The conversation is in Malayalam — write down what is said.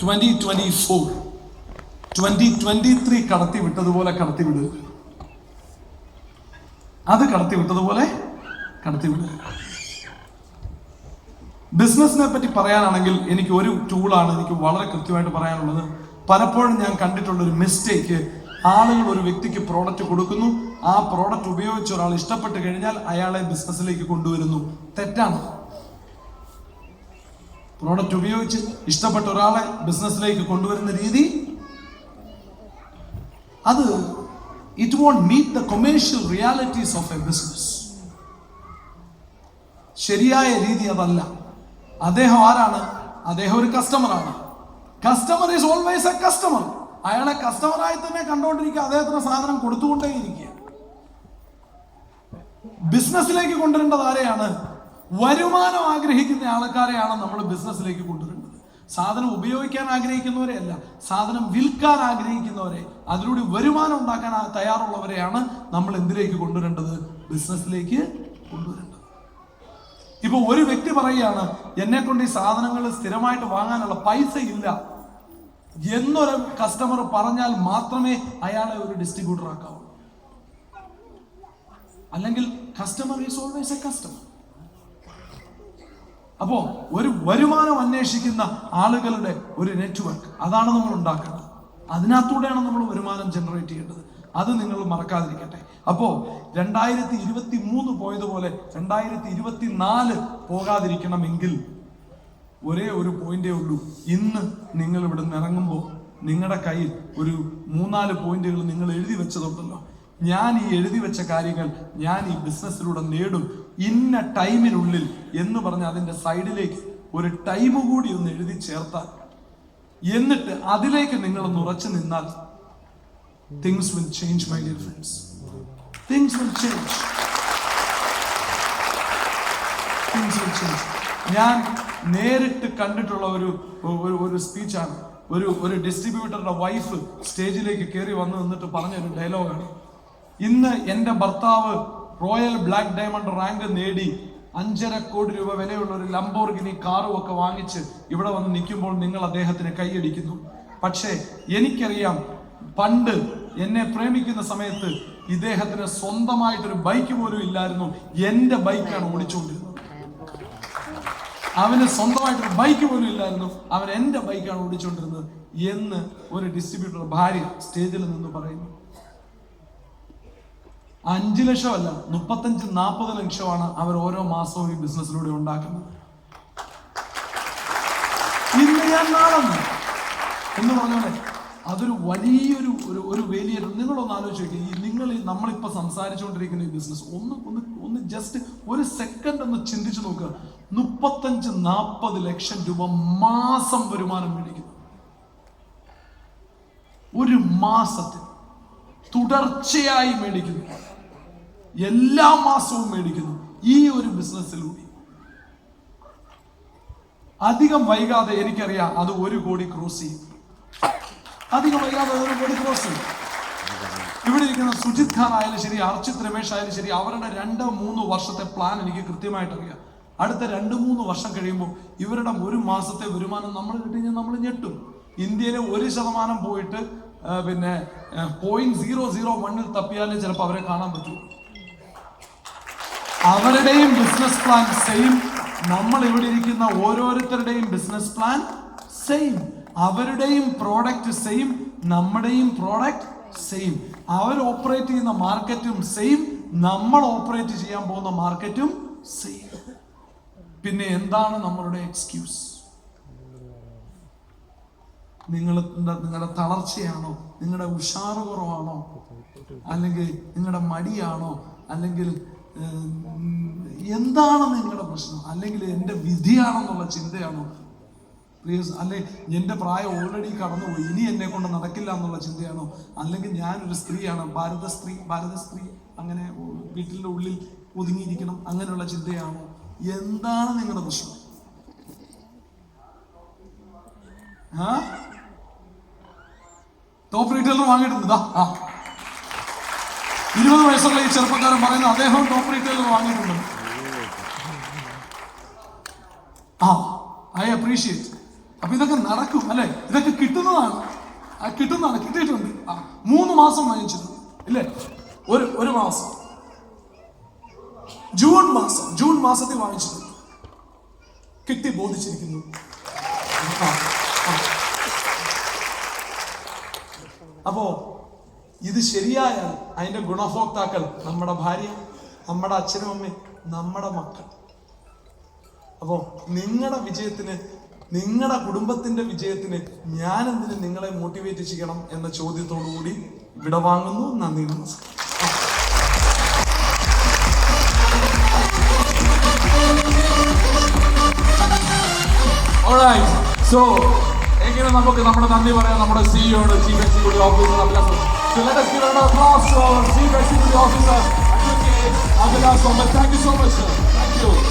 Twenty twenty four twenty twenty three കടത്തി വിട്ടതുപോലെ കടത്തി വിടുക അത് കടത്തി വിട്ടതുപോലെ കടത്തി വിടുക ബിസിനസിനെ പറ്റി പറയാനാണെങ്കിൽ എനിക്ക് ഒരു ടൂളാണ് എനിക്ക് വളരെ കൃത്യമായിട്ട് പറയാനുള്ളത്. പലപ്പോഴും ഞാൻ കണ്ടിട്ടുള്ള ഒരു മിസ്റ്റേക്ക് ആളുകൾ ഒരു വ്യക്തിക്ക് പ്രോഡക്റ്റ് കൊടുക്കുന്നു. ആ പ്രോഡക്റ്റ് ഉപയോഗിച്ച് ഒരാൾ ഇഷ്ടപ്പെട്ട് കഴിഞ്ഞാൽ അയാളെ ബിസിനസ്സിലേക്ക് കൊണ്ടുവരുന്നു. തെറ്റാണ്. പ്രോഡക്റ്റ് ഉപയോഗിച്ച് ഇഷ്ടപ്പെട്ട ഒരാളെ ബിസിനസ്സിലേക്ക് കൊണ്ടുവരുന്ന രീതി അത് it won't meet the commercial realities of a business ശരിയായ രീതി അതല്ല. അദ്ദേഹം ആരാണ്? അദ്ദേഹം ഒരു കസ്റ്റമറാണ് customer is always a customer അയാളെ കസ്റ്റമറായി തന്നെ കണ്ടുകൊണ്ടിരിക്കുക അദ്ദേഹത്തിന് സാധനം കൊടുത്തുകൊണ്ടേയിരിക്കുക. ബിസിനസ്സിലേക്ക് കൊണ്ടുവരേണ്ടത് ആരെയാണ്? വരുമാനം ആഗ്രഹിക്കുന്ന ആൾക്കാരെയാണ് നമ്മൾ ബിസിനസ്സിലേക്ക് കൊണ്ടുവരുന്നത്. സാധനം ഉപയോഗിക്കാൻ ആഗ്രഹിക്കുന്നവരെ അല്ല സാധനം വിൽക്കാൻ ആഗ്രഹിക്കുന്നവരെ അതിലൂടെ വരുമാനം ഉണ്ടാക്കാൻ തയ്യാറുള്ളവരെയാണ് നമ്മൾ എന്തിലേക്ക് കൊണ്ടുവരേണ്ടത്? ബിസിനസ്സിലേക്ക് കൊണ്ടുവരേണ്ടത്. ഇപ്പൊ ഒരു വ്യക്തി പറയുകയാണ് എന്നെ കൊണ്ട് ഈ സാധനങ്ങൾ സ്ഥിരമായിട്ട് വാങ്ങാനുള്ള പൈസ ഇല്ല എന്നൊരു കസ്റ്റമർ പറഞ്ഞാൽ മാത്രമേ അയാളെ ഒരു ഡിസ്ട്രിബ്യൂട്ടർ ആക്കാവൂ. അല്ലെങ്കിൽ customer is always a customer അപ്പോ ഒരു വരുമാനം അന്വേഷിക്കുന്ന ആളുകളുടെ ഒരു നെറ്റ്വർക്ക് അതാണ് നമ്മൾ ഉണ്ടാക്കേണ്ടത്. അതിനകത്തൂടെയാണ് നമ്മൾ വരുമാനം ജനറേറ്റ് ചെയ്യേണ്ടത്. അത് നിങ്ങൾ മറക്കാതിരിക്കട്ടെ. അപ്പോ രണ്ടായിരത്തി ഇരുപത്തി മൂന്ന് പോയതുപോലെ രണ്ടായിരത്തി ഇരുപത്തി നാല് പോകാതിരിക്കണമെങ്കിൽ ഒരേ ഒരു പോയിന്റേ ഉള്ളൂ. ഇന്ന് നിങ്ങൾ ഇവിടെ നിന്ന് ഇറങ്ങുമ്പോൾ നിങ്ങളുടെ കയ്യിൽ ഒരു മൂന്നാൽ പോയിന്റുകൾ നിങ്ങൾ എഴുതി വെച്ചതുണ്ടല്ലോ. ഞാൻ ഈ എഴുതി വെച്ച കാര്യങ്ങൾ ഞാൻ ഈ ബിസിനസ്സിലൂടെ നേടും. ഇന്ന ടൈമിനുള്ളിൽ എന്ന് പറഞ്ഞ് അതിന്റെ സൈഡിലേക്ക് ഒരു ടൈം കൂടി ഒന്ന് എഴുതി ചേർത്താൽ എന്നിട്ട് അതിലേക്ക് നിങ്ങൾ ഉറച്ചു നിന്നാൽ things will change my dear friends things will change things will change ഞാൻ നേരിട്ട് കണ്ടിട്ടുള്ള ഒരു ഒരു സ്പീച്ചാണ് ഒരു ഒരു ഡിസ്ട്രിബ്യൂട്ടറുടെ വൈഫ് സ്റ്റേജിലേക്ക് കയറി വന്ന് നിന്നിട്ട് പറഞ്ഞ ഒരു ഡയലോഗാണ് ഇന്ന് എന്റെ ഭർത്താവ് റോയൽ ബ്ലാക്ക് ഡയമണ്ട് റാങ്ക് നേടി അഞ്ചര കോടി രൂപ വിലയുള്ള ഒരു ലംബോർഗിനി കാറും ഒക്കെ വാങ്ങിച്ച് ഇവിടെ വന്ന് നിൽക്കുമ്പോൾ നിങ്ങൾ അദ്ദേഹത്തിന് കൈയടിക്കുന്നു. പക്ഷേ എനിക്കറിയാം പണ്ട് എന്നെ പ്രേമിക്കുന്ന സമയത്ത് ഇദ്ദേഹത്തിന് സ്വന്തമായിട്ടൊരു ബൈക്ക് പോലും ഇല്ലായിരുന്നു. എന്റെ ബൈക്കാണ് ഓടിച്ചുകൊണ്ടിരുന്നത്. അവന് സ്വന്തമായിട്ടൊരു ബൈക്ക് പോലും ഇല്ലായിരുന്നു. അവൻ എന്റെ ബൈക്കാണ് ഓടിച്ചുകൊണ്ടിരുന്നത് എന്ന് ഒരു ഡിസ്ട്രിബ്യൂട്ടർ ഭാര്യ സ്റ്റേജിൽ നിന്ന് പറയുന്നു. അഞ്ച് ലക്ഷമല്ല മുപ്പത്തഞ്ച് നാൽപ്പത് ലക്ഷമാണ് അവർ ഓരോ മാസവും ഈ ബിസിനസ്സിലൂടെ ഉണ്ടാക്കുന്നത്. എന്ന് പറഞ്ഞോളെ അതൊരു വലിയൊരു ഒരു ഒരു വലിയ നിങ്ങളൊന്ന് ആലോചിച്ച് ഈ നിങ്ങൾ നമ്മളിപ്പോൾ നമ്മളിപ്പോ സംസാരിച്ചുകൊണ്ടിരിക്കുന്ന ഈ ബിസിനസ് ഒന്ന് ഒന്ന് ഒന്ന് ജസ്റ്റ് ഒരു സെക്കൻഡ് ഒന്ന് ചിന്തിച്ചു നോക്കുക. മുപ്പത്തഞ്ച് നാൽപ്പത് ലക്ഷം രൂപ മാസം വരുമാനം മേടിക്കുന്നു. ഒരു മാസത്തിൽ. തുടർച്ചയായി മേടിക്കുന്നു. എല്ലാ മാസവും മേടിക്കുന്നു. ഈ ഒരു ബിസിനസ്സിലൂടെ. അധികം വൈകാതെ എനിക്കറിയാം അത് ഒരു കോടി ക്രോസ് ചെയ്യും. അധികം വൈകാതെ ഒരു കോടി ക്രോസ് ചെയ്യും. ഇവിടെ ഇരിക്കുന്ന സുജിത് ഖാൻ ആയാലും ശരി അർച്ചിത് രമേശ് ആയാലും ശരി അവരുടെ രണ്ട് മൂന്ന് വർഷത്തെ പ്ലാൻ എനിക്ക് കൃത്യമായിട്ട് അറിയാം അടുത്ത രണ്ട് മൂന്ന് വർഷം കഴിയുമ്പോൾ ഇവരുടെ ഒരു മാസത്തെ വരുമാനം നമ്മൾ കിട്ടിക്കഴിഞ്ഞാൽ നമ്മൾ ഞെട്ടും. ഇന്ത്യയിലെ ഒരു ശതമാനം പോയിട്ട് പിന്നെ പോയിന്റ് സീറോ സീറോ വണ്ണിൽ തപ്പിയാലേ ചിലപ്പോൾ അവരെ കാണാൻ പറ്റൂ. അവരുടെയും ബിസിനസ് പ്ലാൻ സെയിം നമ്മൾ ഇവിടെ ഇരിക്കുന്ന ഓരോരുത്തരുടെയും ബിസിനസ് പ്ലാൻ സെയിം അവരുടെയും പ്രോഡക്റ്റ് സെയിം നമ്മുടെയും പ്രോഡക്റ്റ് സെയിം അവർ ഓപ്പറേറ്റ് ചെയ്യുന്ന മാർക്കറ്റും സെയിം നമ്മൾ ഓപ്പറേറ്റ് ചെയ്യാൻ പോകുന്ന മാർക്കറ്റും സെയിം പിന്നെ എന്താണ് നമ്മളുടെ എക്സ്ക്യൂസ് നിങ്ങൾ നിങ്ങളുടെ തളർച്ചയാണോ? നിങ്ങളുടെ ഉഷാറ് കുറവാണോ? അല്ലെങ്കിൽ നിങ്ങളുടെ മടിയാണോ? അല്ലെങ്കിൽ എന്താണ് നിങ്ങളുടെ പ്രശ്നം? അല്ലെങ്കിൽ എന്റെ വിധിയാണെന്നുള്ള ചിന്തയാണോ? പ്ലീസ് അല്ലെ എന്റെ പ്രായം ഓൾറെഡി കടന്നുപോയി ഇനി എന്നെ കൊണ്ട് നടക്കില്ല എന്നുള്ള ചിന്തയാണോ? അല്ലെങ്കിൽ ഞാനൊരു സ്ത്രീയാണ് ഭാരത സ്ത്രീ ഭാരത സ്ത്രീ അങ്ങനെ വീട്ടിന്റെ ഉള്ളിൽ ഒതുങ്ങിയിരിക്കണം അങ്ങനെയുള്ള ചിന്തയാണോ? എന്താണ് നിങ്ങളുടെ പ്രശ്നം? ആ? ടോപ്പ് റീറ്റെയിലർ വാങ്ങിയിട്ടുണ്ട്. ആ. ഇരുപത് വയസ്സുള്ള ഈ ചെറുപ്പക്കാരൻ പറയുന്നു അദ്ദേഹം ടോപ്പ് റീറ്റെയിലർ വാങ്ങിയിട്ടുണ്ട്. ആ ഐ അപ്രീഷിയേറ്റ് അപ്പൊ ഇതൊക്കെ നടക്കും അല്ലെ? ഇതൊക്കെ കിട്ടുന്നതാണ്. ആ കിട്ടുന്നതാണ് കിട്ടിയിട്ടുണ്ട്. ആ മൂന്ന് മാസം വാങ്ങിച്ചത് ഇല്ലേ? ഒരു ഒരു മാസം. ജൂൺ മാസം ജൂൺ മാസത്തിൽ വാങ്ങിച്ചത് കിട്ടി ബോധിച്ചിരിക്കുന്നു. ആ, അപ്പോ ഇത് ശരിയായാൽ അതിന്റെ ഗുണഭോക്താക്കൾ നമ്മുടെ ഭാര്യ നമ്മുടെ അച്ഛനും അമ്മയും നമ്മുടെ മക്കൾ. അപ്പോ നിങ്ങളുടെ വിജയത്തിന് നിങ്ങളുടെ കുടുംബത്തിന്റെ വിജയത്തിന് ഞാൻ എന്തിന് നിങ്ങളെ മോട്ടിവേറ്റ് ചെയ്യണം എന്ന ചോദ്യത്തോടു കൂടി വിടവാങ്ങുന്നു നന്ദി നമസ്കാരം. Alright, so നമുക്ക് നമ്മുടെ നന്ദി പറയാം നമ്മുടെ E സിഇഒയുടെ chief executive officer Abhilash So let us give another applause to our chief executive officer, Advocate Abhilash Mohammed. Thank you so much, sir. Thank you.